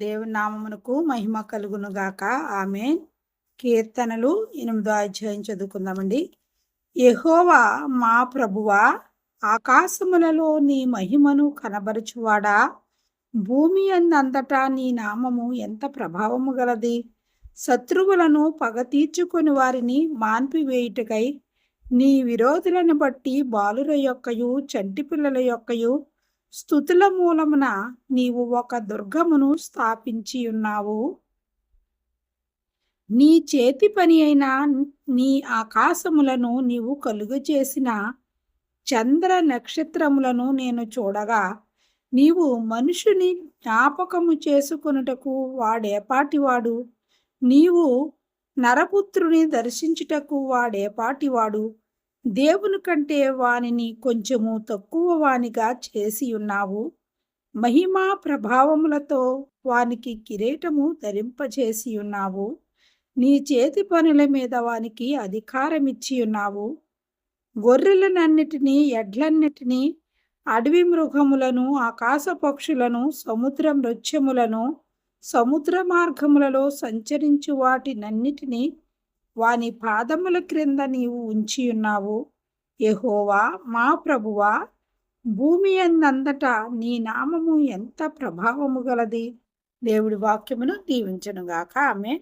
దేవుని నామమునకు మహిమ కలుగును గాక. ఆమె కీర్తనలు ఎనిమిదో అధ్యాయం చదువుకుందామండి. యహోవా మా ప్రభువా ఆకాశములలో నీ మహిమను కనబరుచువాడా? భూమి అందంతటా నీ నామము ఎంత ప్రభావము గలది? శత్రువులను పగ తీర్చుకొని వారిని మాన్పివేయుటకై నీ విరోధులను బట్టి బాలుల యొక్కయు చంటి పిల్లల యొక్కయు స్థుతుల మూలమున నీవు ఒక దుర్గమును స్థాపించి ఉన్నావు. నీ చేతి పని అయిన నీ ఆకాశములను నీవు కలుగజేసిన చంద్ర నక్షత్రములను నేను చూడగా నీవు మనుషుని జ్ఞాపకము చేసుకొనుటకు వాడేపాటివాడు. నీవు నరపుత్రుని దర్శించుటకు వాడేపాటివాడు. దేవుని కంటే వానిని కొంచెము తక్కువ వానిగా చేసి ఉన్నావు. మహిమా ప్రభావములతో వానికి కిరీటము ధరింపజేసి ఉన్నావు. నీ చేతి పనుల మీద వానికి అధికారమిచ్చి ఉన్నావు. గొర్రెలనన్నిటినీ ఎడ్లన్నిటినీ అడవి మృగములను ఆకాశ పక్షులను సముద్ర నృత్యములను సముద్ర మార్గములలో సంచరించు వాటినన్నిటినీ వాని పాదముల క్రింద నీవు ఉంచి ఉన్నావు. యెహోవా మా ప్రభువా భూమి అందంతటా నీ నామము ఎంత ప్రభావము గలది? దేవుడి వాక్యమును దీవించనుగాక. ఆమె